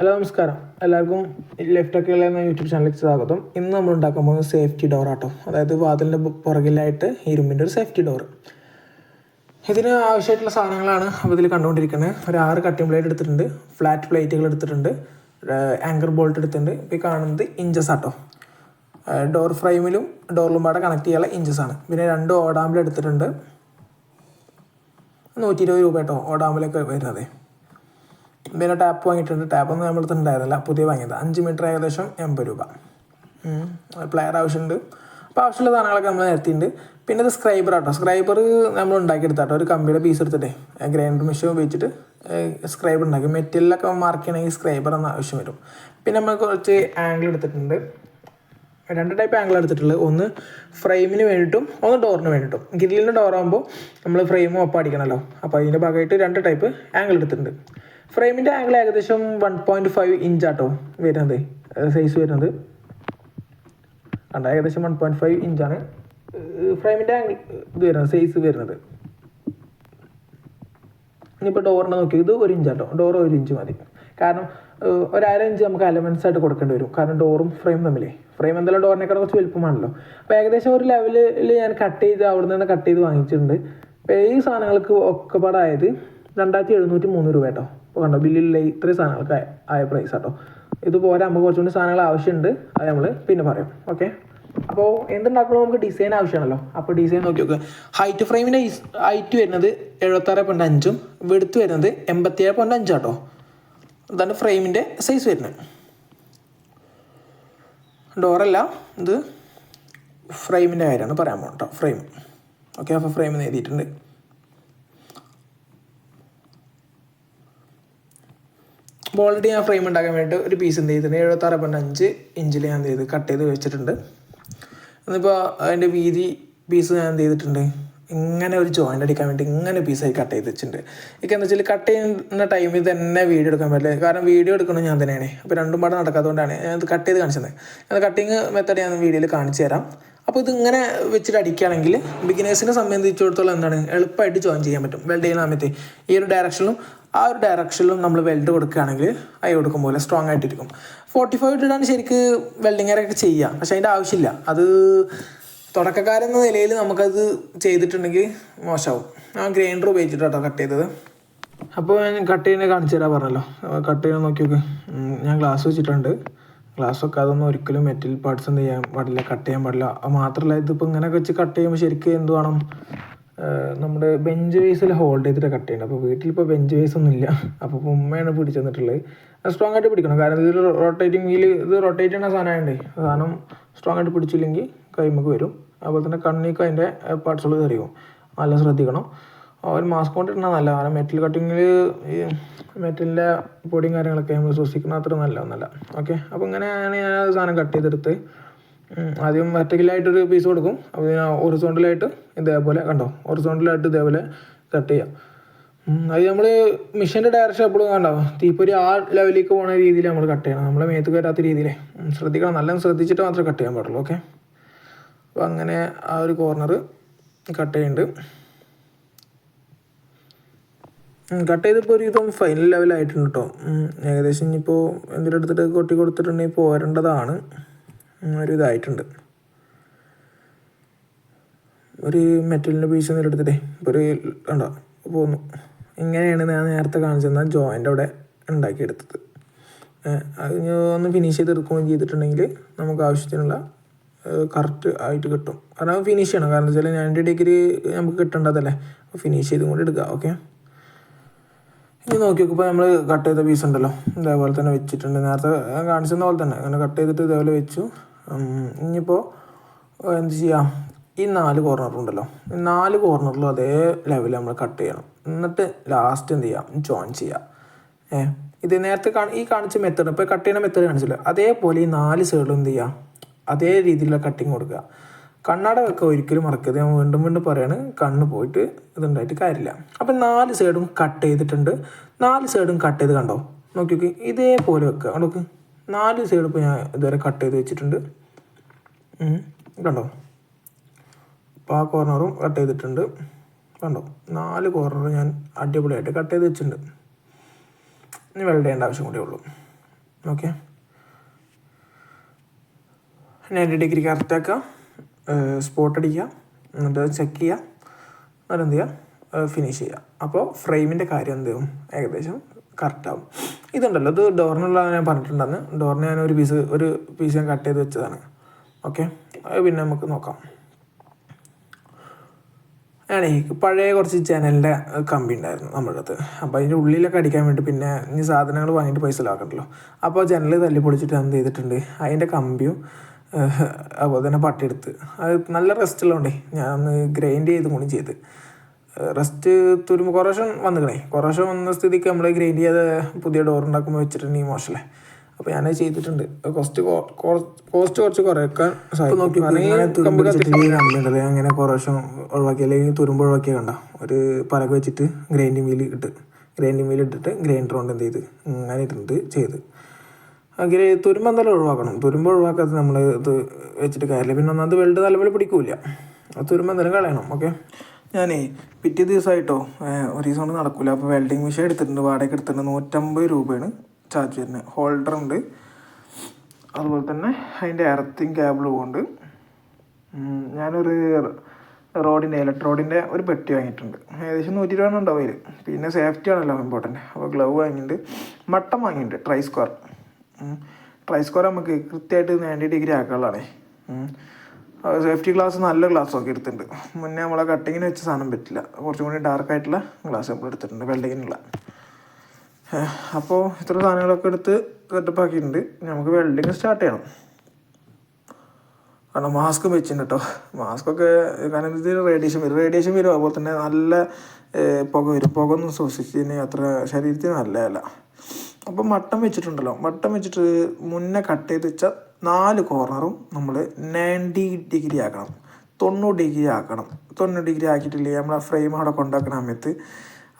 Hello നമസ്കാരം. എല്ലാവർക്കും left ഒക്കെ എന്ന യൂട്യൂബ് ചാനലിലേക്ക് സ്വാഗതം. ഇന്ന് നമ്മൾ ഉണ്ടാക്കാൻ പോകുന്ന സേഫ്റ്റി ഡോർ ആട്ടോ. അതായത് വാതിലിന്റെ പുറകിലായിട്ട് ഇരുമ്പിന്റെ ഒരു സേഫ്റ്റി ഡോർ ഇതിന് ആവശ്യമായിട്ടുള്ള സാധനങ്ങളാണ് അപ്പോൾ ഇതിൽ കണ്ടുകൊണ്ടിരിക്കുന്നത്. ഒരു ആറ് കട്ടിംഗ് പ്ലേറ്റ് എടുത്തിട്ടുണ്ട്. ഫ്ലാറ്റ് പ്ലേറ്റുകൾ എടുത്തിട്ടുണ്ട്. ആങ്കർ ബോൾട്ട് എടുത്തിട്ടുണ്ട്. ഇപ്പോൾ ഈ കാണുന്നത് ഇഞ്ചസ് ആട്ടോ. ഡോർ ഫ്രെയിമിലും ഡോറിലും പാടെ കണക്ട് ചെയ്യാനുള്ള ഇഞ്ചസ് ആണ്. പിന്നെ രണ്ട് ഓടാമ്പിൽ എടുത്തിട്ടുണ്ട്. നൂറ്റി ഇരുപത് രൂപ കേട്ടോ ഓടാമ്പിലൊക്കെ വരുന്നത്. പിന്നെ ടാപ്പ് വാങ്ങിയിട്ടുണ്ട്. ടാപ്പ് ഒന്നും നമ്മളടുത്ത് ഉണ്ടായിരുന്നില്ല. പുതിയ വാങ്ങിയത്. അഞ്ച് മീറ്റർ ഏകദേശം എൺപത് രൂപ. പ്ലെയർ ആവശ്യമുണ്ട്. അപ്പോൾ ആവശ്യമുള്ള സാധനങ്ങളൊക്കെ നമ്മൾ നിരത്തിയിട്ടുണ്ട്. പിന്നെ ഇത് സ്ക്രൈബർ ആട്ടോ. സ്ക്രൈബർ നമ്മൾ ഉണ്ടാക്കിയെടുത്താട്ടോ ഒരു കമ്പിയുടെ പീസ് എടുത്തിട്ടേ. ഗ്രൈൻഡർ മെഷീൻ ഉപയോഗിച്ചിട്ട് സ്ക്രൈബർ ഉണ്ടാക്കി. മെറ്റീരിയലൊക്കെ മാർക്ക് ചെയ്യണമെങ്കിൽ സ്ക്രൈബർ എന്ന ആവശ്യം വരും. പിന്നെ നമ്മൾ കുറച്ച് ആംഗിൾ എടുത്തിട്ടുണ്ട്. രണ്ട് ടൈപ്പ് ആംഗിൾ എടുത്തിട്ടുള്ളത്. ഒന്ന് ഫ്രെയിമിന് വേണ്ടിയിട്ടും ഒന്ന് ഡോറിന് വേണ്ടിയിട്ടും. ഗ്രില്ലിന്റെ ഡോറാകുമ്പോൾ നമ്മൾ ഫ്രെയിമും ഒപ്പം അടിക്കണമല്ലോ അപ്പോൾ അതിന്റെ ഭാഗമായിട്ട് രണ്ട് ടൈപ്പ് ആംഗിൾ എടുത്തിട്ടുണ്ട്. ഫ്രെയിമിന്റെ ആംഗിൾ ഏകദേശം വൺ പോയിന്റ് ഫൈവ് ഇഞ്ചാട്ടോ വരുന്നത്. സൈസ് വരുന്നത്. കണ്ട? ഏകദേശം വൺ പോയിന്റ് ഫൈവ് ഇഞ്ചാണ് ഫ്രെയിമിന്റെ ആംഗിൾ ഇത് വരുന്നത് സൈസ് വരുന്നത്. ഇനിയിപ്പോൾ ഡോറിനെ നോക്കി ഇത് ഒരു ഇഞ്ചാട്ടോ ഡോർ ഒരു ഇഞ്ച് മതി. കാരണം ഏഹ്, ഒരു അര ഇഞ്ച് നമുക്ക് അലവൻസ് ആയിട്ട് കൊടുക്കേണ്ടി വരും. കാരണം ഡോറും ഫ്രെയിം തമ്മിലേ ഫ്രെയിം എന്തായാലും ഡോറിനേക്കാൾ കുറച്ച് വലുപ്പമാണല്ലോ. അപ്പോൾ ഏകദേശം ഒരു ലെവലിൽ ഞാൻ കട്ട് ചെയ്ത് അവിടെ നിന്ന് കട്ട് ചെയ്ത് വാങ്ങിച്ചിട്ടുണ്ട്. അപ്പോൾ ഈ സാധനങ്ങൾക്ക് ഒക്കെ പാടായത് രണ്ടായിരത്തി എഴുന്നൂറ്റി മൂന്ന് രൂപ കേട്ടോ അപ്പോൾ കണ്ടോ? ബില്ലില്ല ഇത്രയും സാധനങ്ങൾക്ക് ആയ- പ്രൈസ് കേട്ടോ ഇതുപോലെ നമുക്ക് കുറച്ചുകൂടി സാധനങ്ങൾ ആവശ്യമുണ്ട്. അത് നമ്മൾ പിന്നെ പറയും. ഓക്കെ അപ്പോൾ എന്തുണ്ടാക്കുമ്പോൾ നമുക്ക് ഡിസൈൻ ആവശ്യമാണല്ലോ. അപ്പോൾ ഡിസൈൻ നോക്കി നോക്കുക ഹൈറ്റ് ഫ്രെയിമിന്റെ ഹൈറ്റ് വരുന്നത് എഴുപത്താറ് പോയിന്റ് അഞ്ചും വെടുത്ത് വരുന്നത് എൺപത്തിയേഴ് പോയിന്റ് അഞ്ചാട്ടോ ഇതാണ് ഫ്രെയിമിന്റെ സൈസ് വരുന്നത്. ഡോറല്ല ഇത് ഫ്രെയിമിന്റെ കാര്യമാണ്. പറയാൻ പോകണം കേട്ടോ ഫ്രെയിം ഓക്കെ അപ്പോൾ ഫ്രെയിം എഴുതിയിട്ടുണ്ട്. ഓൾറെഡി ഞാൻ ഫ്രെയിം ഉണ്ടാക്കാൻ വേണ്ടിയിട്ട് ഒരു പീസ് എന്ത് ചെയ്തിട്ടുണ്ട്? എഴുപത്താറ് പോയിന്റ് അഞ്ച് ഇഞ്ചിൽ ഞാൻ എന്ത് ചെയ്ത് കട്ട് ചെയ്ത് വെച്ചിട്ടുണ്ട്. എന്നിപ്പോൾ അതിന്റെ വീതി പീസ് ഞാൻ എന്ത് ചെയ്തിട്ടുണ്ട്? ഇങ്ങനെ ഒരു ജോയിന്റ് അടിക്കാൻ വേണ്ടി ഇങ്ങനെ പീസായി കട്ട് ചെയ്ത് വെച്ചിട്ടുണ്ട്. എനിക്ക് എന്താ വെച്ചാൽ കട്ട് ചെയ്യുന്ന ടൈമിൽ തന്നെ വീഡിയോ എടുക്കാൻ പറ്റില്ല. കാരണം വീഡിയോ എടുക്കണം ഞാൻ തന്നെയാണ്. അപ്പോൾ രണ്ടും പാടം നടക്കാത്തതുകൊണ്ടാണ് ഞാൻ കട്ട് ചെയ്ത് കാണിച്ചത്. ഞാൻ കട്ടിങ് മെത്തേഡ് ഞാൻ വീഡിയോയിൽ കാണിച്ചു തരാം. അപ്പോൾ ഇതിങ്ങനെ വെച്ചിട്ട് അടിക്കുകയാണെങ്കിൽ ബിഗിനേഴ്സിനെ സംബന്ധിച്ചിടത്തോളം എന്താണ്? എളുപ്പമായിട്ട് ജോയിൻ ചെയ്യാൻ പറ്റും. വെൽഡ് ചെയ്യുന്ന സമയത്ത് ഈ ഒരു ഡയറക്ഷനിലും ആ ഒരു ഡയറക്ഷനിലും നമ്മൾ വെൽഡ് കൊടുക്കുകയാണെങ്കിൽ അയ്യ കൊടുക്കും പോലെ സ്ട്രോങ് ആയിട്ടിരിക്കും. ഫോർട്ടി ഫൈവ് ഇട്ടിട്ടാണ് ശരിക്ക് വെൽഡിങ്ങറൊക്കെ ചെയ്യുക. പക്ഷെ അതിന്റെ ആവശ്യമില്ല. അത് തുടക്കക്കാരെന്ന നിലയിൽ നമുക്കത് ചെയ്തിട്ടുണ്ടെങ്കിൽ മോശമാവും. ആ ഗ്രൈൻഡർ ഉപയോഗിച്ചിട്ട് കേട്ടോ കട്ട് ചെയ്തത്. അപ്പോൾ ഞാൻ കട്ട് ചെയ്യുന്നത് കാണിച്ചു തരാൻ പറഞ്ഞല്ലോ. കട്ട് ചെയ്യാൻ നോക്കി ഞാൻ ഗ്ലാസ് വെച്ചിട്ടുണ്ട്. ഗ്ലാസ് ഒക്കെ അതൊന്നും ഒരിക്കലും മെറ്റൽ പാർട്സ് ഒന്നും ചെയ്യാൻ പാടില്ല കട്ട് ചെയ്യാൻ പാടില്ല. മാത്രമല്ല ഇതിപ്പോൾ ഇങ്ങനെയൊക്കെ വെച്ച് കട്ട് ചെയ്യുമ്പോൾ ശരിക്കും എന്ത് വേണം? നമ്മുടെ ബെഞ്ച് വേസിൽ ഹോൾഡ് ചെയ്തിട്ട് കട്ട് ചെയ്യണം അപ്പോൾ വീട്ടിലിപ്പോൾ ബെഞ്ച് വേസ് ഒന്നും ഇല്ല. അപ്പോൾ ഉമ്മയാണ് പിടിച്ചു തന്നിട്ടുള്ളത് സ്ട്രോങ് ആയിട്ട് പിടിക്കണം. കാരണം ഇതിൽ റൊട്ടേറ്റിംഗ് വീൽ ഇത് റൊട്ടേറ്റ് ചെയ്യുന്ന സാധനമായതുകൊണ്ടേ സാധനം സ്ട്രോങ് ആയിട്ട് പിടിച്ചില്ലെങ്കിൽ കൈമക്ക് വരും. അതുപോലെ തന്നെ കണ്ണിക്ക് അതിന്റെ പാർട്സുകൾ തെറിയും നല്ല ശ്രദ്ധിക്കണം. ഒരു മാസ്ക് കൊണ്ട് ഇടണം നല്ല കാരണം മെറ്റൽ കട്ടിങ്ങിൽ ഈ മെറ്റലിന്റെ പൊടിയും കാര്യങ്ങളൊക്കെ നമ്മൾ ശ്വസിക്കുന്ന അത്ര നല്ല ഒന്നല്ല ഓക്കെ അപ്പോൾ ഇങ്ങനെയാണ് ഞാൻ സാധനം കട്ട് ചെയ്തെടുത്ത് ആദ്യം വെർട്ടിക്കലായിട്ടൊരു പീസ് കൊടുക്കും. അപ്പോൾ ഞാൻ ഒറിസോണ്ടലായിട്ട് ഇതേപോലെ കണ്ടോ? ഒറിസോണ്ടലായിട്ട് ഇതേപോലെ കട്ട് ചെയ്യാം. അത് നമ്മൾ മിഷീന്റെ ഡയറക്ഷൻ എപ്പോഴും കണ്ടോ? തീപ്പൊരി ആ ലെവലിലേക്ക് പോകുന്ന രീതിയിൽ നമ്മൾ കട്ട് ചെയ്യണം. നമ്മളെ മേത്ത് കയറാത്ത രീതിയിൽ ശ്രദ്ധിക്കണം. നല്ല ശ്രദ്ധിച്ചിട്ട് മാത്രമേ കട്ട് ചെയ്യാൻ പാടുള്ളൂ. ഓക്കെ അപ്പോൾ അങ്ങനെ ആ ഒരു കോർണർ കട്ട് ചെയ്യുന്നുണ്ട് കട്ട് ചെയ്തപ്പോൾ ഒരു ഇതും ഫൈനൽ ലെവലായിട്ടുണ്ട് കേട്ടോ ഏകദേശം ഇനിയിപ്പോൾ എന്തെങ്കിലും എടുത്തിട്ട് കൊട്ടി കൊടുത്തിട്ടുണ്ടെങ്കിൽ പോരേണ്ടതാണ്. ഒരു ഇതായിട്ടുണ്ട്. ഒരു മെറ്റലിന്റെ പീസ് ഒന്നും എടുത്തിട്ടേ ഒരു ഉണ്ടോ പോന്നു. ഇങ്ങനെയാണ് ഞാൻ നേരത്തെ കാണിച്ചു തന്ന ജോയിന്റ് അവിടെ ഉണ്ടാക്കിയെടുത്തത്. അത് ഒന്ന് ഫിനിഷ് ചെയ്ത് എടുക്കുകയും ചെയ്തിട്ടുണ്ടെങ്കിൽ നമുക്ക് ആവശ്യത്തിനുള്ള കറക്റ്റ് ആയിട്ട് കിട്ടും. കാരണം ഫിനിഷ് ചെയ്യണം. കാരണം വെച്ചാൽ ഞാൻ ഡിഗ്രി നമുക്ക് കിട്ടേണ്ടതല്ലേ. അപ്പോൾ ഫിനിഷ് ചെയ്തും കൂടി എടുക്കുക ഓക്കെ ഇനി നോക്കി നോക്കുമ്പോൾ നമ്മൾ കട്ട് ചെയ്ത പീസ് ഉണ്ടല്ലോ. ഇതേപോലെ തന്നെ വെച്ചിട്ടുണ്ട്. നേരത്തെ കാണിച്ചെന്ന പോലെ തന്നെ. അങ്ങനെ കട്ട് ചെയ്തിട്ട് ഇതേപോലെ വെച്ചു. ഇനിയിപ്പോൾ എന്ത് ചെയ്യാം? ഈ നാല് കോർണറും ഉണ്ടല്ലോ. ഈ നാല് കോർണറിലും അതേ ലെവലിൽ നമ്മൾ കട്ട് ചെയ്യണം. എന്നിട്ട് ലാസ്റ്റ് എന്ത് ചെയ്യാം? ജോയിൻ ചെയ്യാം. ഏ ഇത് നേരത്തെ കാണി ഈ കാണിച്ച മെത്തേഡ് ഇപ്പോൾ കട്ട് ചെയ്യുന്ന മെത്തേഡ് കാണിച്ചില്ല? അതേപോലെ ഈ നാല് സൈഡിലും എന്ത് ചെയ്യാം? അതേ രീതിയിലുള്ള കട്ടിങ് കൊടുക്കുക. കണ്ണട വെക്കുക ഒരിക്കലും മറക്കരുത്. ഞാൻ വീണ്ടും വീണ്ടും പറയാണ് കണ്ണ് പോയിട്ട് ഇതുണ്ടായിട്ട് കാര്യമില്ല. അപ്പം നാല് സൈഡും കട്ട് ചെയ്തിട്ടുണ്ട്. നാല് സൈഡും കട്ട് ചെയ്ത് കണ്ടോ? നോക്കി നോക്കി ഇതേപോലെ വെക്കുക. നോക്ക്? നാല് സൈഡ് ഇപ്പോൾ ഞാൻ ഇതുവരെ കട്ട് ചെയ്ത് വെച്ചിട്ടുണ്ട്. കണ്ടോ? അപ്പോൾ ആ കോർണറും കട്ട് ചെയ്തിട്ടുണ്ട്. കണ്ടോ? നാല് കോർണർ ഞാൻ അടിപൊളിയായിട്ട് കട്ട് ചെയ്ത് വെച്ചിട്ടുണ്ട്. ഇനി വെൽഡ് ചെയ്യേണ്ട ആവശ്യം കൂടിയേ ഉള്ളൂ. ഓക്കെ നയന്റി ഡിഗ്രി കറക്റ്റാക്കുക സ്പോട്ട് അടിക്കുക. എന്നിട്ട് ചെക്ക് ചെയ്യുക. എന്നിട്ട് എന്ത് ചെയ്യുക? ഫിനിഷ് ചെയ്യുക. അപ്പോൾ ഫ്രെയിമിന്റെ കാര്യം എന്ത് ചെയ്യും? ഏകദേശം കറക്റ്റാവും ഇതുണ്ടല്ലോ. ഇത് ഡോറിനുള്ള ഞാൻ പറഞ്ഞിട്ടുണ്ടെന്ന് ഡോറിന് ഞാൻ ഒരു പീസ് ഒരു പീസ് ഞാൻ കട്ട് ചെയ്ത് വെച്ചതാണ്. ഓക്കെ പിന്നെ നമുക്ക് നോക്കാം. ആണേ പഴയ കുറച്ച് ചാനലിന്റെ കമ്പി ഉണ്ടായിരുന്നു നമ്മുടെ അടുത്ത് അപ്പോൾ അതിന്റെ ഉള്ളിലൊക്കെ അടിക്കാൻ വേണ്ടി പിന്നെ ഇനി സാധനങ്ങൾ വാങ്ങിയിട്ട് പൈസ ലാക്കണ്ടല്ലോ അപ്പോൾ ജനൽ തല്ലി പൊളിച്ചിട്ട് എന്ത് ചെയ്തിട്ടുണ്ട്? അതിന്റെ കമ്പിയും അതുപോലെ തന്നെ പട്ടിയെടുത്ത് അത് നല്ല റെസ്റ്റ് ഉള്ളതുകൊണ്ടേ ഞാൻ ഒന്ന് ഗ്രൈൻഡ് ചെയ്ത് കൂടി ചെയ്ത്. റെസ്റ്റ് തുരുമ്പ് കുറേശ്ശം വന്നിക്കണേ. കുറേശ്ശം വന്ന സ്ഥിതിക്ക് നമ്മൾ ഗ്രൈൻഡ് ചെയ്ത് പുതിയ ഡോർ ഉണ്ടാക്കുമ്പോൾ വെച്ചിട്ടുണ്ടെങ്കിൽ മോശമല്ലേ അപ്പോൾ ഞാനത് ചെയ്തിട്ടുണ്ട്. കോസ്റ്റ് കോസ്റ്റ് കുറച്ച് കുറയ്ക്കാൻ ഉണ്ടത് അങ്ങനെ കുറേശ്ശം ഒഴിവാക്കി അല്ലെങ്കിൽ തുരുമ്പ് ഒഴിവാക്കിയ കണ്ട. ഒരു പലക വെച്ചിട്ട് ഗ്രൈൻഡിംഗ് വീൽ ഇട്ട് ഗ്രൈൻഡിംഗ് വീൽ ഇട്ടിട്ട് ഗ്രൈൻഡർ കൊണ്ട് എന്ത് ചെയ്ത് അങ്ങനെ ഇട്ടിട്ട് ചെയ്ത്. അങ്ങനെ തുരുമ്പ് എന്തായാലും ഒഴിവാക്കണം. തുരുമ്പ് ഒഴിവാക്കാതെ നമ്മൾ ഇത് വെച്ചിട്ട് കാര്യമില്ല. പിന്നെ ഒന്നാമത് വെൽഡ് നല്ലപോലെ പിടിക്കൂല അത് തുരുമ്പ് എന്തായാലും കളയണം. ഓക്കെ? ഞാനേ പിറ്റേ ദിവസമായിട്ടോ ഒരു ദിവസം കൊണ്ട് നടക്കില്ല അപ്പോൾ വെൽഡിങ് മെഷീൻ എടുത്തിട്ടുണ്ട്. വാടക എടുത്തിട്ടുണ്ട്. നൂറ്റമ്പത് രൂപയാണ് ചാർജ് വരുന്നത്. ഹോൾഡർ ഉണ്ട്. അതുപോലെ തന്നെ അതിന്റെ എർത്തിങ് കേബിൾ ഉണ്ട്. ഞാനൊരു റോഡിന്റെ ഇലക്ട്രോഡിന്റെ ഒരു പെട്ടി വാങ്ങിയിട്ടുണ്ട്. ഏകദേശം നൂറ്റി ഇരുപതെണ്ണം ഉണ്ടാവും പിന്നെ സേഫ്റ്റി ആണല്ലോ ഇമ്പോർട്ടന്റ് അപ്പോൾ ഗ്ലൗ വാങ്ങിയിട്ടുണ്ട്. മട്ടം വാങ്ങിയിട്ടുണ്ട്. Try square. ട്രൈ സ്ക്വയർ നമുക്ക് കൃത്യമായിട്ട് നയന്റി ഡിഗ്രി ആക്കാനുള്ളതാണേ. സേഫ്റ്റി ഗ്ലാസ് നല്ല ഗ്ലാസ് ഒക്കെ എടുത്തിട്ടുണ്ട്. മുന്നേ നമ്മളെ കട്ടിങ്ങിന് വെച്ച സാധനം പറ്റില്ല. കുറച്ചും കൂടി ഡാർക്ക് ആയിട്ടുള്ള ഗ്ലാസ് നമ്മൾ എടുത്തിട്ടുണ്ട് വെൽഡിങ്ങിനുള്ള അപ്പോൾ ഇത്ര സാധനങ്ങളൊക്കെ എടുത്ത് സെറ്റപ്പ് ആക്കിയിട്ടുണ്ട്. നമുക്ക് വെൽഡിങ് സ്റ്റാർട്ട് ചെയ്യണം. കാരണം മാസ്ക് വെച്ചിട്ടുണ്ട് കേട്ടോ മാസ്കൊക്കെ കാരണം ഇത് റേഡിയേഷൻ വരും. റേഡിയേഷൻ വരും. അതുപോലെ തന്നെ നല്ല പുക വരും. പുക ഒന്നും ശ്വസിച്ചതിന് അത്ര ശരീരത്തിന് നല്ലതല്ല. അപ്പം മട്ടം വെച്ചിട്ടുണ്ടല്ലോ. മട്ടം വെച്ചിട്ട് മുന്നേ കട്ട് ചെയ്ത് വെച്ച നാല് കോർണറും നമ്മൾ നയന്റി ഡിഗ്രി ആക്കണം. തൊണ്ണൂറ് ഡിഗ്രി ആക്കണം. തൊണ്ണൂറ് ഡിഗ്രി ആക്കിയിട്ടില്ലേ നമ്മൾ ആ ഫ്രെയിം അവിടെ കൊണ്ടാക്കുന്ന സമയത്ത്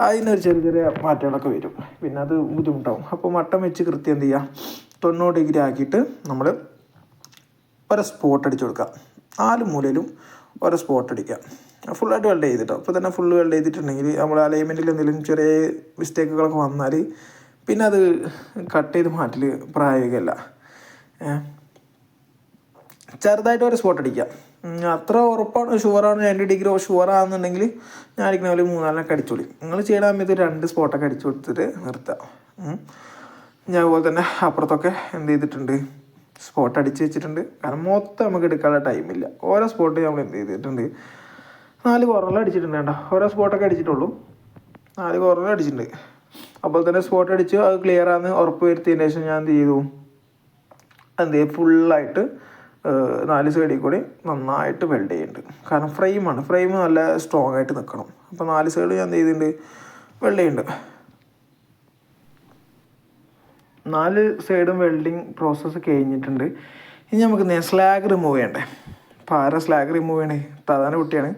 അതിനൊരു ചെറിയ ചെറിയ മാറ്റങ്ങളൊക്കെ വരും. പിന്നെ അത് ബുദ്ധിമുട്ടാവും. അപ്പോൾ മട്ടം വെച്ച് കൃത്യം എന്ത് ചെയ്യുക തൊണ്ണൂറ് ഡിഗ്രി ആക്കിയിട്ട് നമ്മൾ ഒരു സ്പോട്ട് അടിച്ചു കൊടുക്കുക നാല് മൂലയിലും ഒരു സ്പോട്ട് അടിക്കുക ഫുള്ളായിട്ട് വെൽഡ് ചെയ്തിട്ടോ? അപ്പോൾ തന്നെ ഫുള്ള് വെൽഡ് ചെയ്തിട്ടുണ്ടെങ്കിൽ നമ്മൾ അലൈൻമെന്റിൽ എന്തെങ്കിലും ചെറിയ മിസ്റ്റേക്കുകളൊക്കെ വന്നാൽ പിന്നെ അത് കട്ട് ചെയ്ത് മാറ്റൽ പ്രായോഗികമല്ല. ചെറുതായിട്ട് ഒരു സ്പോട്ട് അടിക്കുക അത്ര ഉറപ്പാണ് ഷുവറാണ് രണ്ട് ഡിഗ്രി ഷുവറാണെന്നുണ്ടെങ്കിൽ ഞാൻ അടിക്കുന്ന പോലെ മൂന്നാലിനൊക്കെ അടിച്ചോളി. നിങ്ങൾ ചെയ്യണ സമയത്ത് രണ്ട് സ്പോട്ടൊക്കെ അടിച്ചു കൊടുത്തിട്ട് നിർത്തുക ഞാൻ അതുപോലെ തന്നെ അപ്പുറത്തൊക്കെ എന്ത് ചെയ്തിട്ടുണ്ട്? സ്പോട്ട് അടിച്ച് വെച്ചിട്ടുണ്ട്. കാരണം മൊത്തം നമുക്ക് എടുക്കാനുള്ള ടൈമില്ല ഓരോ സ്പോട്ട് നമ്മൾ എന്ത് ചെയ്തിട്ടുണ്ട്? നാല് കോർണറിൽ അടിച്ചിട്ടുണ്ട് കേട്ടോ. ഓരോ സ്പോട്ടൊക്കെ അടിച്ചിട്ടുള്ളൂ. നാല് കോർണറിൽ അടിച്ചിട്ടുണ്ട്. അപ്പോൾ തന്നെ സ്പോട്ട് അടിച്ച് അത് ക്ലിയർ ആണെന്ന് ഉറപ്പ് വരുത്തിയതിന് ശേഷം ഞാൻ എന്ത് ചെയ്തു? എന്ത് ചെയ്യും ഫുള്ളായിട്ട് നാല് സൈഡിൽ കൂടി നന്നായിട്ട് വെൽഡ് ചെയ്യുന്നുണ്ട്. കാരണം ഫ്രെയിമാണ് ഫ്രെയിം നല്ല സ്ട്രോങ് ആയിട്ട് നിൽക്കണം. അപ്പോൾ നാല് സൈഡ് ഞാൻ എന്ത് ചെയ്തിട്ടുണ്ട്? വെൽഡ് ചെയ്യുന്നുണ്ട്. നാല് സൈഡും വെൽഡിങ് പ്രോസസ്സ് കഴിഞ്ഞിട്ടുണ്ട്. ഇനി നമുക്ക് സ്ലാഗ് റിമൂവ് ചെയ്യണ്ടേ? അപ്പോൾ സ്ലാഗ് റിമൂവ് ചെയ്യണേ? തതാന കുട്ടിയാണ്.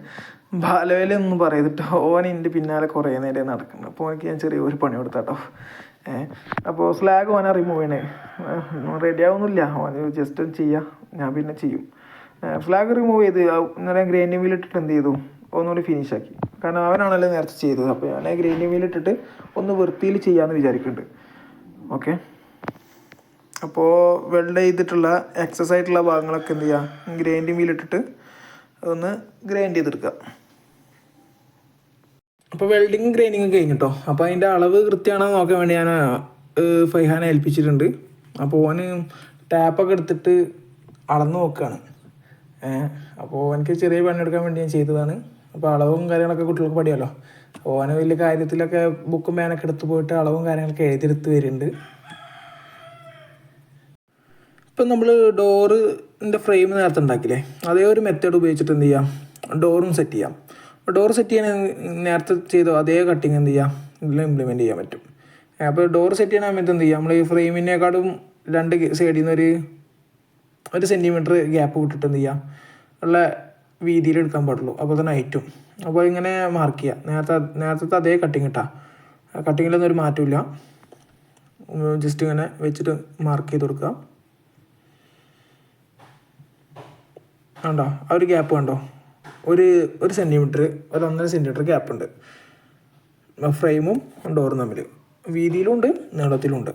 ബാലവേല ഒന്നും പറയുന്നിട്ട് ഓൻ എന്റെ പിന്നാലെ കുറേ നേരം നടക്കുന്നുണ്ട് അപ്പോൾ എനിക്ക് ഞാൻ ചെറിയ ഒരു പണി കൊടുത്താട്ടോ. അപ്പോൾ സ്ലാഗ് ഓനാ റിമൂവ് ചെയ്യണേ. റെഡി ആവുന്നില്ല. ഓൻ ജസ്റ്റ് ചെയ്യാം. ഞാൻ പിന്നെ ചെയ്യും. ഫ്ലാഗ് റിമൂവ് ചെയ്ത് നേരം ഗ്രൈൻഡിങ് വീൽ ഇട്ടിട്ട് എന്ത് ചെയ്തു? ഒന്നുകൂടി ഫിനിഷ് ആക്കി. കാരണം അവനാണല്ലോ നേരത്തെ ചെയ്തത്. അപ്പോൾ ഞാൻ ഗ്രൈൻഡിങ് വീൽ ഇട്ടിട്ട് ഒന്ന് വൃത്തിയിൽ ചെയ്യാമെന്ന് വിചാരിക്കുന്നുണ്ട് ഓക്കെ? അപ്പോൾ വെൽഡ് ചെയ്തിട്ടുള്ള എക്സസ് ആയിട്ടുള്ള ഭാഗങ്ങളൊക്കെ എന്ത് ചെയ്യുക ഗ്രൈൻഡിങ് വീലിട്ടിട്ട് ഒന്ന് ഗ്രൈൻഡ് ചെയ്തെടുക്കുക അപ്പോൾ വെൽഡിങ് ഗ്രൈൻഡിങ് കഴിഞ്ഞിട്ടോ. അപ്പോൾ അതിന്റെ അളവ് കൃത്യമാണോ നോക്കാൻ വേണ്ടി ഞാൻ ഫൈഹാനെ ഏൽപ്പിച്ചിട്ടുണ്ട്. അപ്പോൾ ഓന് ടാപ്പൊക്കെ എടുത്തിട്ട് അളന്ന് നോക്കുകയാണ് അപ്പോൾ എനിക്ക് ചെറിയ പണിയെടുക്കാൻ വേണ്ടി ഞാൻ ചെയ്തതാണ്. അപ്പോൾ അളവും കാര്യങ്ങളൊക്കെ കുട്ടികൾക്ക് പഠിയാലോ. ഓന് വലിയ കാര്യത്തിലൊക്കെ ബുക്കും പേനൊക്കെ എടുത്ത് പോയിട്ട് അളവും കാര്യങ്ങളൊക്കെ എഴുതിയെടുത്ത് വരുന്നുണ്ട് ഇപ്പം നമ്മൾ ഡോറിന്റെ ഫ്രെയിം നേരത്തെ ഉണ്ടാക്കില്ലേ? അതേ ഒരു മെത്തേഡ് ഉപയോഗിച്ചിട്ട് എന്ത് ചെയ്യാം? ഡോറും സെറ്റ് ചെയ്യാം. ഡോർ സെറ്റ് ചെയ്യാൻ നേരത്തെ ചെയ്തോ. അതേ കട്ടിങ് എന്ത് ചെയ്യാം? ഇതിൽ ഇംപ്ലിമെന്റ് ചെയ്യാൻ പറ്റും. അപ്പോൾ ഡോർ സെറ്റ് ചെയ്യണ സമയത്ത് എന്ത് ചെയ്യാം? നമ്മൾ ഈ ഫ്രെയിമിനേക്കാളും രണ്ട് സൈഡിൽ നിന്ന് ഒരു ഒരു സെന്റിമീറ്റർ ഗ്യാപ്പ് വിട്ടിട്ട് എന്ത് ചെയ്യാം? ഉള്ള വീതിയിൽ എടുക്കാൻ പാടുള്ളൂ. അപ്പോൾ തന്നെ ഐറ്റും അപ്പോൾ ഇങ്ങനെ മാർക്ക് ചെയ്യുക നേരത്തെ നേരത്തെ അതേ കട്ടിങ് ഇട്ടാ. കട്ടിങ്ങിലൊന്നും ഒരു മാറ്റമില്ല ജസ്റ്റ് ഇങ്ങനെ വെച്ചിട്ട് മാർക്ക് ചെയ്ത് കൊടുക്കുക കണ്ടോ? ആ ഒരു ഗ്യാപ്പ് കണ്ടോ? ഒരു ഒരു സെന്റിമീറ്റർ ഒരു ഒന്നര സെന്റിമീറ്റർ ഗ്യാപ്പ് ഉണ്ട്. ഫ്രെയിമും ഡോറും തമ്മിൽ വീതിയിലും ഉണ്ട് നീളത്തിലും ഉണ്ട്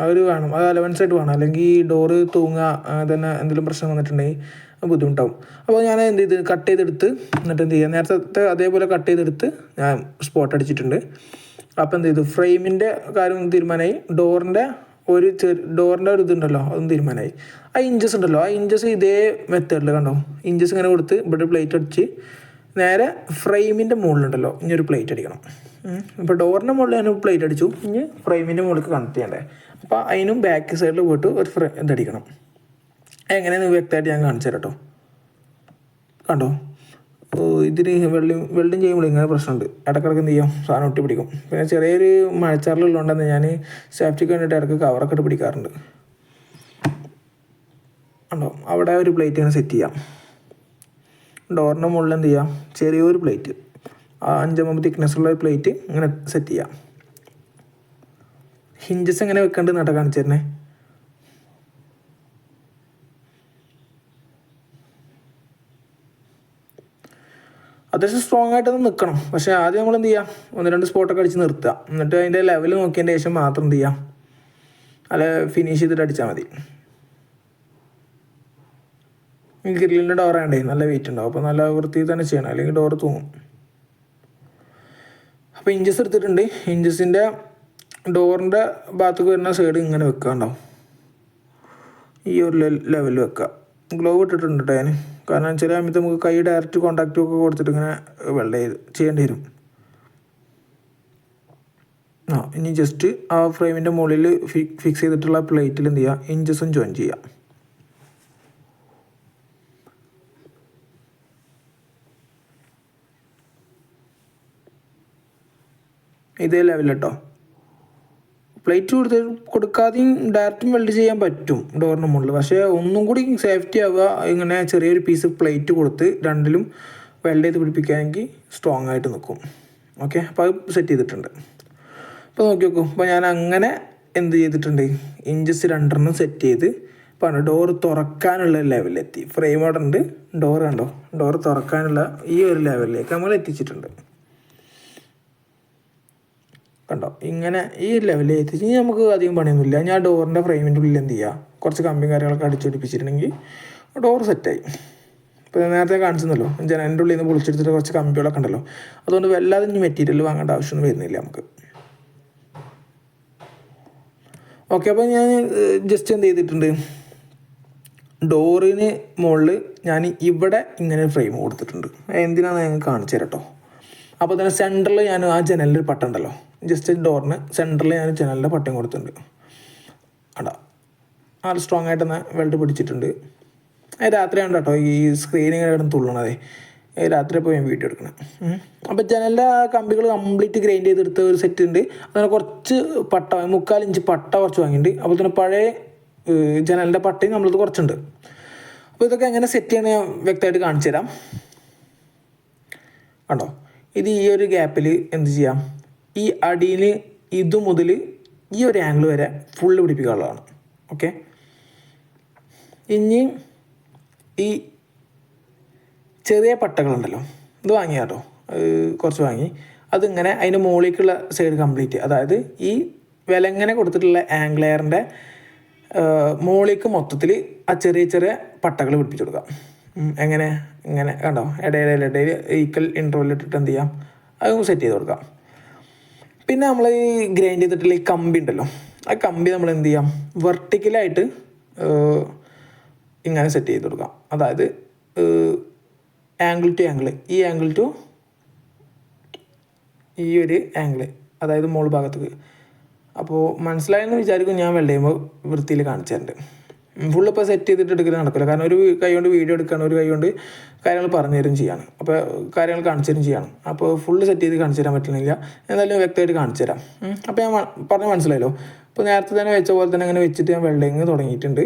ആ ഒരു വേണം അത് അലവൻസ് ആയിട്ട് വേണം. അല്ലെങ്കിൽ ഡോറ് തൂങ്ങുക തന്നെ എന്തെങ്കിലും പ്രശ്നം വന്നിട്ടുണ്ടെങ്കിൽ ബുദ്ധിമുട്ടാവും. അപ്പോൾ ഞാൻ എന്ത് ചെയ്ത് കട്ട് ചെയ്തെടുത്ത് എന്നിട്ട് എന്ത് ചെയ്യുക നേരത്തെ അതേപോലെ കട്ട് ചെയ്തെടുത്ത് ഞാൻ സ്പോട്ട് അടിച്ചിട്ടുണ്ട്. അപ്പോൾ എന്ത് ചെയ്തു? ഫ്രെയിമിന്റെ കാര്യം തീരുമാനമായി. ഡോറിന്റെ ഒരു ചെറു ഡോറിന്റെ ഒരു ഇതുണ്ടല്ലോ അതും തീരുമാനമായി. ആ ഇഞ്ചസ് ഉണ്ടല്ലോ ആ ഇഞ്ചസ് ഇതേ മെത്തേഡിൽ കണ്ടോ? ഇഞ്ചസ് ഇങ്ങനെ കൊടുത്ത് ഇവിടെ പ്ലേറ്റ് അടിച്ച് നേരെ ഫ്രെയിമിന്റെ മുകളിലുണ്ടല്ലോ ഇനി ഒരു പ്ലേറ്റ് അടിക്കണം. ഇപ്പോൾ ഡോറിന്റെ മുകളിൽ ഞാൻ പ്ലേറ്റ് അടിച്ചു. ഇനി? ഫ്രെയിമിന്റെ മുകളിൽ കണക്ട് ചെയ്യണ്ടേ? അപ്പോൾ അതിനും ബാക്ക് സൈഡിൽ പോയിട്ട് ഒരു ഫ്രെ ഇതടിക്കണം. എങ്ങനെയാണെന്ന് വ്യക്തമായിട്ട് ഞാൻ കാണിച്ചു തരാം കേട്ടോ കണ്ടോ? ഇതിന് വെള്ളം വെള്ളം ചെയ്യുമ്പോൾ ഇങ്ങനെ പ്രശ്നമുണ്ട്. ഇടക്കിടക്ക് എന്ത് ചെയ്യും? സാധനം ഒട്ടി പിടിക്കും പിന്നെ ചെറിയൊരു മഴച്ചാറിലുള്ളതുകൊണ്ടെന്ന് ഞാൻ സേഫ്റ്റിക്ക് വേണ്ടിയിട്ട് ഇടയ്ക്ക് കവറൊക്കെ ഇട്ട് പിടിക്കാറുണ്ട്. ഉണ്ടോ അവിടെ ഒരു പ്ലേറ്റ് ഇങ്ങനെ സെറ്റ് ചെയ്യാം. ഡോറിന്റെ മുകളിൽ എന്ത് ചെയ്യാം? ചെറിയൊരു പ്ലേറ്റ് ആ അഞ്ചമ്പത് തിക്നെസ് ഉള്ള ഒരു പ്ലേറ്റ് ഇങ്ങനെ സെറ്റ് ചെയ്യാം. ഹിഞ്ചസ് എങ്ങനെ വെക്കേണ്ടത് നട്ട കാണിച്ചു തരണേ അത്യാവശ്യം സ്ട്രോങ് ആയിട്ട് തന്നെ നിൽക്കണം പക്ഷേ ആദ്യം നമ്മൾ എന്ത് ചെയ്യാം? ഒന്ന് രണ്ട് സ്പോട്ടൊക്കെ അടിച്ച് നിർത്തുക. എന്നിട്ട് അതിന്റെ ലെവൽ നോക്കിയതിന്റെ ശേഷം മാത്രം എന്ത് ചെയ്യാം? അല്ല ഫിനിഷ് ചെയ്തിട്ട് അടിച്ചാൽ മതി. ഗ്രില്ലിന്റെ ഡോർ വേണ്ടേ നല്ല വെയിറ്റ് ഉണ്ടാവും. അപ്പോൾ നല്ല വൃത്തിയിൽ തന്നെ ചെയ്യണം. അല്ലെങ്കിൽ ഡോർ തൂങ്ങും. അപ്പോൾ ഇഞ്ചസ് എടുത്തിട്ടുണ്ട്. ഇഞ്ചസിന്റെ ഡോറിന്റെ ഭാഗത്തേക്ക് വരുന്ന സൈഡ് ഇങ്ങനെ വെക്കുക ഉണ്ടാവും ഈ ഒരു ലെവലിൽ വെക്കുക ഗ്ലോ ഇട്ടിട്ടുണ്ട് കേട്ടോ ഞാൻ കാരണം ചില അമിത്ത് നമുക്ക് കൈ ഡയറക്റ്റ് കോണ്ടാക്റ്റ് ഒക്കെ കൊടുത്തിട്ട് ഇങ്ങനെ വെള്ള ചെയ്യേണ്ടി വരും. ആ ഇനി ജസ്റ്റ് ആ ഫ്രെയിമിന്റെ മുകളിൽ ഫിക്സ് ചെയ്തിട്ടുള്ള പ്ലേറ്റിൽ എന്ത് ചെയ്യുക ഇഞ്ചസും ജോയിൻ ചെയ്യാം. ഇതേ ലെവൽ കേട്ടോ പ്ലേറ്റ് കൊടുത്ത് കൊടുക്കാതെയും ഡയറക്റ്റും വെൽഡ് ചെയ്യാൻ പറ്റും ഡോറിന് മുകളിൽ. പക്ഷേ ഒന്നും കൂടി സേഫ്റ്റി ആവുക ഇങ്ങനെ ചെറിയൊരു പീസ് പ്ലേറ്റ് കൊടുത്ത് രണ്ടിലും വെൽഡ് ചെയ്ത് പിടിപ്പിക്കുകയാണെങ്കിൽ സ്ട്രോങ് ആയിട്ട് നിൽക്കും ഓക്കെ അപ്പോൾ അത് സെറ്റ് ചെയ്തിട്ടുണ്ട്. അപ്പോൾ നോക്കി നോക്കൂ. അപ്പോൾ ഞാൻ അങ്ങനെ എന്ത് ചെയ്തിട്ടുണ്ട്? ഇഞ്ചസ് രണ്ടെണ്ണം സെറ്റ് ചെയ്ത് ഇപ്പോൾ ഡോർ തുറക്കാനുള്ള ലെവലിലെത്തി ഫ്രെയിം അവിടെ ഉണ്ട്. ഡോർ കണ്ടോ? ഡോർ തുറക്കാനുള്ള ഈ ഒരു ലെവലിലേക്ക് നമ്മൾ എത്തിച്ചിട്ടുണ്ട്. കണ്ടോ? ഇങ്ങനെ ഈ ലെവലിൽ എത്തിച്ച് നമുക്ക് അധികം പണിയൊന്നുമില്ല. ഞാൻ ഡോറിന്റെ ഫ്രെയിമിന്റെ ഉള്ളിൽ എന്ത് ചെയ്യുക കുറച്ച് കമ്പിയും കാര്യങ്ങളൊക്കെ അടിച്ചു പിടിപ്പിച്ചിട്ടുണ്ടെങ്കിൽ ഡോർ സെറ്റായി ഇപ്പോൾ നേരത്തെ കാണിച്ചെന്നല്ലോ. ജനലിന്റെ ഉള്ളിൽ നിന്ന് പൊളിച്ചെടുത്തിട്ട് കുറച്ച് കമ്പികളൊക്കെ ഉണ്ടല്ലോ. അതുകൊണ്ട് വല്ലാതെ ഇനി മെറ്റീരിയൽ വാങ്ങേണ്ട ആവശ്യമൊന്നും വരുന്നില്ല നമുക്ക്. ഓക്കെ അപ്പോൾ ഞാൻ ജസ്റ്റ് എന്ത് ചെയ്തിട്ടുണ്ട്? ഡോറിന് മുകളിൽ ഞാൻ ഇവിടെ ഇങ്ങനെ ഫ്രെയിം കൊടുത്തിട്ടുണ്ട്. എന്തിനാണെന്ന് ഞങ്ങൾ കാണിച്ചു തരാം കേട്ടോ അപ്പോൾ തന്നെ സെന്ററിൽ ഞാൻ ആ ജനലിൽ പട്ടം ഉണ്ടല്ലോ. ജസ്റ്റ് ഡോറിന് സെന്ററിൽ ഞാൻ ജനലിന്റെ പട്ടം കൊടുത്തിട്ടുണ്ട്. അടാ ആൾ സ്ട്രോങ് ആയിട്ട് തന്നെ വെൽഡ് പിടിച്ചിട്ടുണ്ട്. രാത്രിയാണ് കേട്ടോ ഈ സ്ക്രീനിങ് കിടന്ന് തുള്ളണതേ. രാത്രി പോയി ഞാൻ വീഡിയോ എടുക്കണം. അപ്പോൾ ജനലിന്റെ കമ്പികൾ കംപ്ലീറ്റ് ഗ്രൈൻഡ് ചെയ്തെടുത്ത ഒരു സെറ്റ് ഉണ്ട്. അങ്ങനെ കുറച്ച് പട്ട മുക്കാൽ ഇഞ്ച് പട്ട കുറച്ച് വാങ്ങിയിട്ടുണ്ട്. അപ്പോൾ തന്നെ പഴയ ജനലിന്റെ പട്ടയും നമ്മളത് കുറച്ചുണ്ട്. അപ്പോൾ ഇതൊക്കെ എങ്ങനെ സെറ്റ് ചെയ്യണമെന്ന് ഞാൻ വ്യക്തമായിട്ട് കാണിച്ചു തരാം കണ്ടോ? ഇത് ഈ ഒരു ഗ്യാപ്പിൽ എന്ത് ചെയ്യാം? ഈ അടിയിൽ ഇതു മുതൽ ഈ ഒരു ആംഗിൾ വരെ ഫുള്ള് പിടിപ്പിക്കാനുള്ളതാണ്. ഓക്കെ ഇനി ഈ ചെറിയ പട്ടകളുണ്ടല്ലോ. ഇത് വാങ്ങി കേട്ടോ. കുറച്ച് വാങ്ങി. അതിങ്ങനെ അതിന്റെ മുകളിലേക്കുള്ള സൈഡ് കംപ്ലീറ്റ് അതായത് ഈ വിലങ്ങനെ കൊടുത്തിട്ടുള്ള ആംഗ്ലെയറിന്റെ മുകളിലേക്ക് മൊത്തത്തിൽ ആ ചെറിയ ചെറിയ പട്ടകൾ പിടിപ്പിച്ചു കൊടുക്കാം. എങ്ങനെ? ഇങ്ങനെ കണ്ടോ? ഇടയിൽ ഇടയിൽ ഈക്വൽ ഇന്റർവെൽ ഇട്ടിട്ട് എന്ത് ചെയ്യാം? അത് സെറ്റ് ചെയ്ത് കൊടുക്കാം. പിന്നെ നമ്മൾ ഈ ഗ്രൈൻഡ് ചെയ്തിട്ടുള്ള ഈ കമ്പി ഉണ്ടല്ലോ ആ കമ്പി നമ്മൾ എന്ത് ചെയ്യാം? വെർട്ടിക്കലായിട്ട് ഇങ്ങനെ സെറ്റ് ചെയ്ത് കൊടുക്കാം. അതായത് ആംഗിൾ ടു ആംഗിൾ ഈ ആംഗിൾ ടു ഈ ഒരു ആംഗിൾ അതായത് മോൾ ഭാഗത്തേക്ക്. അപ്പോൾ മനസ്സിലായെന്ന് വിചാരിക്കും ഞാൻ വെള്ളം ചെയ്യുമ്പോൾ വൃത്തിയിൽ കാണിച്ചു തരുന്നുണ്ട് ഫുൾ ഇപ്പോൾ സെറ്റ് ചെയ്തിട്ട് എടുക്കൽ നടക്കില്ല. കാരണം ഒരു കൈ കൊണ്ട് വീഡിയോ എടുക്കുകയാണ് ഒരു കൈ കൊണ്ട് കാര്യങ്ങൾ പറഞ്ഞു തരും ചെയ്യാണ്. അപ്പോൾ കാര്യങ്ങൾ കാണിച്ചു തരും ചെയ്യാണ്. അപ്പോൾ ഫുള്ള് സെറ്റ് ചെയ്ത് കാണിച്ചു തരാൻ പറ്റുന്നില്ല എന്തായാലും വ്യക്തമായിട്ട് കാണിച്ചു തരാം. അപ്പോൾ ഞാൻ പറഞ്ഞ് മനസ്സിലായല്ലോ. അപ്പോൾ നേരത്തെ തന്നെ വെച്ച പോലെ തന്നെ അങ്ങനെ വെച്ചിട്ട് ഞാൻ വെൽഡിങ് തുടങ്ങിയിട്ടുണ്ട്.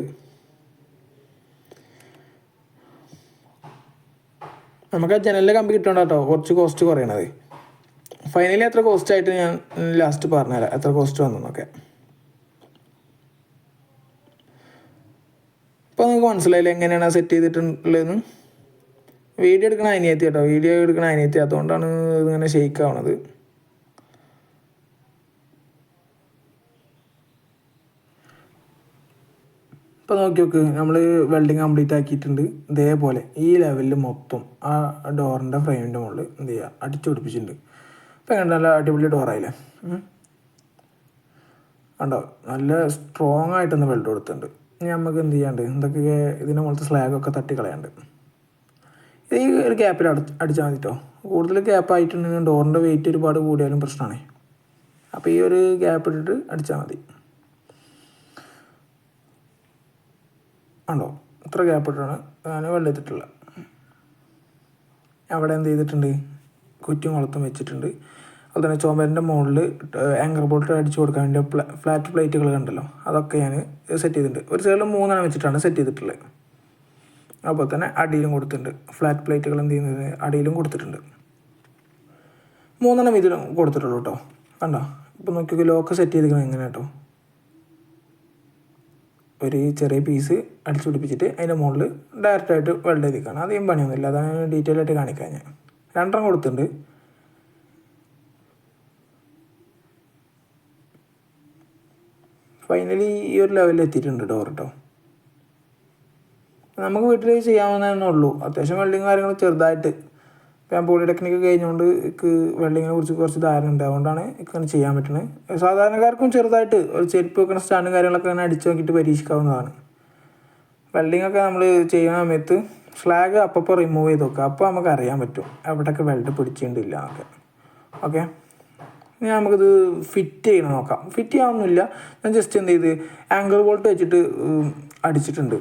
നമുക്ക് ആ ജനലിലെ കമ്പി കിട്ടണ്ട കേട്ടോ കുറച്ച് കോസ്റ്റ് കുറയണത്. ഫൈനലി എത്ര കോസ്റ്റ് ആയിട്ട് ഞാൻ ലാസ്റ്റ് പറഞ്ഞുതരാം എത്ര കോസ്റ്റ് വന്നെന്നൊക്കെ ഇപ്പോൾ നിങ്ങൾക്ക് മനസ്സിലായില്ലേ എങ്ങനെയാണ് സെറ്റ് ചെയ്തിട്ടുള്ളതെന്ന്? വീഡിയോ എടുക്കണ അനിയത്തി കേട്ടോ. വീഡിയോ എടുക്കണ അനിയത്തി. അതുകൊണ്ടാണ് ഇതിങ്ങനെ ഷെയ്ക്ക് ആവണത്. ഇപ്പോൾ നോക്കി നോക്ക്. നമ്മൾ വെൽഡിങ് കംപ്ലീറ്റ് ആക്കിയിട്ടുണ്ട്. ഇതേപോലെ ഈ ലെവലിൽ മൊത്തം ആ ഡോറിന്റെ ഫ്രെയിമിന്റെ മുകളിൽ എന്ത് ചെയ്യുക അടിച്ചു പിടിപ്പിച്ചിട്ടുണ്ട്. ഇപ്പം കണ്ട? നല്ല അടിപൊളി ഡോറായില്ലേ. കണ്ടോ? നല്ല സ്ട്രോങ് ആയിട്ടൊന്ന് വെൽഡ് കൊടുത്തിട്ടുണ്ട്. നമുക്ക് എന്ത് ചെയ്യാണ്ട്? എന്തൊക്കെ ഇതിനെ പോലത്തെ സ്ലാഗൊക്കെ തട്ടി കളയാണ്ട്. ഇത് ഈ ഒരു ഗ്യാപ്പിൽ അടി അടിച്ചാൽ മതി കേട്ടോ കൂടുതൽ ഗ്യാപ്പ് ആയിട്ടുണ്ടെങ്കിൽ ഡോറിന്റെ വെയിറ്റ് ഒരുപാട് കൂടിയാലും പ്രശ്നമാണ് അപ്പോൾ ഈ ഒരു ഗ്യാപ്പ് ഇട്ടിട്ട് അടിച്ചാൽ മതി. ഉണ്ടോ ഇത്ര ഗ്യാപ്പ് ഇട്ടാണ് ഞാൻ വെള്ളം അവിടെ എന്ത് ചെയ്തിട്ടുണ്ട്? കുറ്റും കുളത്തും വെച്ചിട്ടുണ്ട്. അതുപോലെ തന്നെ ചുമരിന്റെ മുകളിൽ ആങ്കർ ബോൾട്ട് അടിച്ചു കൊടുക്കാൻ വേണ്ടി ഫ്ലാറ്റ് പ്ലേറ്റുകൾ കണ്ടല്ലോ? അതൊക്കെ ഞാൻ സെറ്റ് ചെയ്തിട്ടുണ്ട്. ഒരു സൈഡിൽ മൂന്നെണ്ണം വെച്ചിട്ടാണ് സെറ്റ് ചെയ്തിട്ടുള്ളത് അതുപോലെ തന്നെ അടിയിലും കൊടുത്തിട്ടുണ്ട്. ഫ്ലാറ്റ് പ്ലേറ്റുകൾ എന്ത് ചെയ്യുന്നത്? അടിയിലും കൊടുത്തിട്ടുണ്ട്. മൂന്നെണ്ണം ഇതിലും കൊടുത്തിട്ടുള്ളൂ കേട്ടോ കണ്ടോ? ഇപ്പോൾ നോക്കിയൊക്കെ ലോക്ക് സെറ്റ് ചെയ്തിരിക്കണം എങ്ങനെ കേട്ടോ ഒരു ചെറിയ പീസ് അടിച്ചു പിടിപ്പിച്ചിട്ട് അതിന്റെ മുകളിൽ ഡയറക്റ്റായിട്ട് വെൽഡ് ചെയ്തിരിക്കുകയാണ്. അധികം പണിയൊന്നുമില്ല. അതാണ് ഡീറ്റെയിൽ ആയിട്ട് കാണിക്കാൻ ഞാൻ രണ്ടെണ്ണം കൊടുത്തിട്ടുണ്ട്. ഫൈനലി ഈ ഒരു ലെവലിൽ എത്തിയിട്ടുണ്ട് ഡോർ കേട്ടോ നമുക്ക് വീട്ടിൽ ചെയ്യാവുന്നതന്നെ ഉള്ളൂ. അത്യാവശ്യം വെള്ളിങ് കാര്യങ്ങൾ ചെറുതായിട്ട്. ഇപ്പം ഞാൻ പോളിടെക്നിക്ക് കഴിഞ്ഞുകൊണ്ട് എനിക്ക് വെള്ളിങ്ങിനെ കുറിച്ച് കുറച്ച് ധാരണ ഉണ്ട്. അതുകൊണ്ടാണ് ഇങ്ങനെ ചെയ്യാൻ പറ്റുന്നത്. സാധാരണക്കാർക്കും ചെറുതായിട്ട് ഒരു ചെരുപ്പ് വെക്കുന്ന സ്റ്റാൻഡും കാര്യങ്ങളൊക്കെ അങ്ങനെ അടിച്ച് നോക്കിയിട്ട് പരീക്ഷിക്കാവുന്നതാണ്. വെൽഡിംഗ് ഒക്കെ നമ്മൾ ചെയ്യുന്ന സമയത്ത് ഫ്ലാഗ് അപ്പോൾ റിമൂവ് ചെയ്ത് നോക്കുക അപ്പോൾ നമുക്ക് അറിയാൻ പറ്റും എവിടെയൊക്കെ വെൽഡ് എന്നൊക്കെ ഓക്കെ ഇനി നമുക്കിത് ഫിറ്റ് ചെയ്യണം നോക്കാം. ഫിറ്റ് ചെയ്യാവുന്നില്ല ഞാൻ ജസ്റ്റ് എന്ത് ചെയ്ത് ആംഗിൾ ബോൾട്ട് വെച്ചിട്ട് അടിച്ചിട്ടുണ്ട്.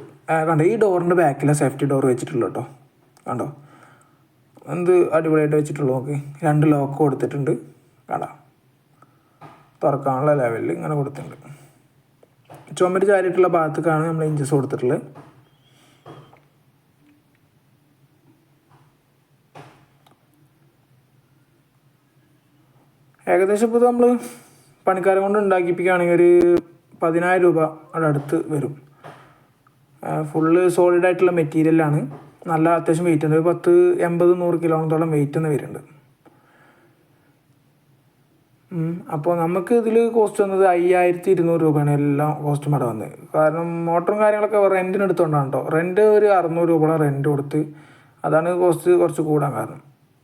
കണ്ട? ഈ ഡോറിന്റെ ബാക്കിലെ സേഫ്റ്റി ഡോർ വെച്ചിട്ടുള്ളൂ കേട്ടോ. കണ്ടോ? എന്ത് അടിപൊളിയായിട്ട് വെച്ചിട്ടുള്ളൂ നോക്ക്. രണ്ട് ലോക്ക് കൊടുത്തിട്ടുണ്ട്. കണ്ടോ തുറക്കാനുള്ള ലെവലിൽ ഇങ്ങനെ കൊടുത്തിട്ടുണ്ട്. ചുമര് ചാരിയിട്ടുള്ള ഭാഗത്തേക്കാണ് നമ്മൾ ഇഞ്ചസ് കൊടുത്തിട്ടുള്ളത്. ഏകദേശം ഇപ്പോൾ നമ്മൾ പണിക്കാരെ കൊണ്ട് ഉണ്ടാക്കിപ്പിക്കുകയാണെങ്കിൽ ഒരു പതിനായിരം രൂപ അടുത്ത് വരും. ഫുള്ള് സോളിഡ് ആയിട്ടുള്ള മെറ്റീരിയലാണ് നല്ല അത്യാവശ്യം വെയിറ്റ് ഉണ്ട്. ഒരു പത്ത് എൺപത് നൂറ് കിലോത്തോളം വെയിറ്റ് എന്ന് വരുന്നുണ്ട്. അപ്പോൾ നമുക്ക് ഇതിൽ കോസ്റ്റ് വന്നത് അയ്യായിരത്തി ഇരുന്നൂറ് രൂപയാണ് എല്ലാം കോസ്റ്റും അവിടെ വന്നത്. കാരണം മോട്ടറും കാര്യങ്ങളൊക്കെ റെന്റിന് എടുത്തുകൊണ്ടാണ് കേട്ടോ റെന്റ് ഒരു അറുന്നൂറ് രൂപയുടെ റെന്റ് കൊടുത്ത് അതാണ് കോസ്റ്റ് കുറച്ച് കൂടാൻ കാരണം.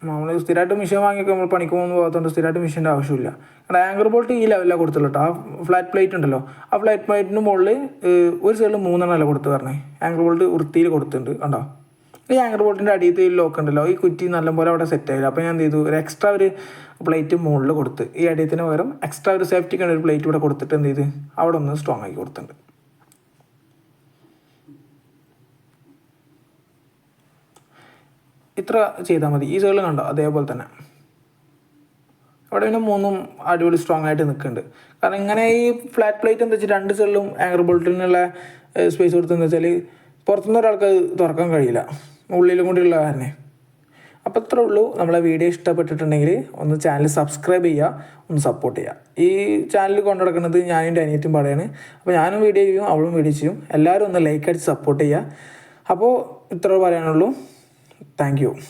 നമ്മൾ സ്ഥിരമായിട്ട് മെഷീൻ വാങ്ങിയൊക്കെ നമ്മൾ പണിക്ക് പോകുന്ന പോകാത്തതുകൊണ്ട് സ്ഥിരമായിട്ട് മെഷീന്റെ ആവശ്യമില്ല. കാരണം ആങ്കർ ബോൾട്ട് ഈ ലെവലിലാണ് കൊടുത്തുള്ളൂ ആ ഫ്ലാറ്റ് പ്ലേറ്റ് ഉണ്ടല്ലോ. ആ ഫ്ലാറ്റ് പ്ലേറ്റിന് മുകളിൽ ഒരു സൈഡിൽ മൂന്നെണ്ണം അല്ല കൊടുത്ത് പറഞ്ഞേ. ആങ്കർ ബോൾട്ട് വൃത്തിയിൽ കൊടുത്തിട്ടുണ്ട് കണ്ടോ? ഈ ആങ്കർ ബോൾട്ടിന്റെ അടിയത്തെ ലോക്ക് ഉണ്ടല്ലോ. ഈ കുറ്റി നല്ലപോലെ അവിടെ സെറ്റ് ആയില്ല? അപ്പോൾ ഞാൻ എന്ത് ചെയ്തു ഒരു എക്സ്ട്രാ ഒരു പ്ലേറ്റ് മുകളിൽ കൊടുത്ത്. ഈ അടിയത്തിന് പകരം എക്സ്ട്രാ ഒരു സേഫ്റ്റിക്കാണ് ഒരു പ്ലേറ്റ് ഇവിടെ കൊടുത്തിട്ട് എന്ത് ചെയ്ത് അവിടെ ഒന്ന് സ്ട്രോങ് ആക്കി കൊടുത്തിട്ടുണ്ട്. ഇത്ര ചെയ്താൽ മതി. ഈ സൈഡിൽ കണ്ടോ? അതേപോലെ തന്നെ. അവിടെ പിന്നെ മൂന്നും അടിപൊളി സ്ട്രോങ് ആയിട്ട് നിൽക്കുന്നുണ്ട് കാരണം ഇങ്ങനെ ഈ ഫ്ലാറ്റ് പ്ലേറ്റ് എന്താ വെച്ചാൽ രണ്ട് സൈഡിലും ആങ്കർ ബോൾട്ടിനുള്ള സ്പേസ് കൊടുത്തെന്ന് വെച്ചാൽ പുറത്തുനിന്ന് ഒരാൾക്ക് തുറക്കാൻ കഴിയില്ല. ഉള്ളിലും കൂടിയുള്ള കാരണേ. അപ്പോൾ ഇത്രേ ഉള്ളൂ. നമ്മളെ വീഡിയോ ഇഷ്ടപ്പെട്ടിട്ടുണ്ടെങ്കിൽ ഒന്ന് ചാനൽ സബ്സ്ക്രൈബ് ചെയ്യുക ഒന്ന് സപ്പോർട്ട് ചെയ്യുക. ഈ ചാനൽ കൊണ്ടു നടക്കുന്നത് ഞാനും അനിയറ്റും പാടെയാണ്. അപ്പോൾ ഞാനും വീഡിയോ ചെയ്യും അവളും വീഡിയോ ചെയ്യും. എല്ലാവരും ഒന്ന് ലൈക്ക് അടിച്ച് സപ്പോർട്ട് ചെയ്യുക. അപ്പോൾ ഇത്ര പറയാനുള്ളൂ. Thank you.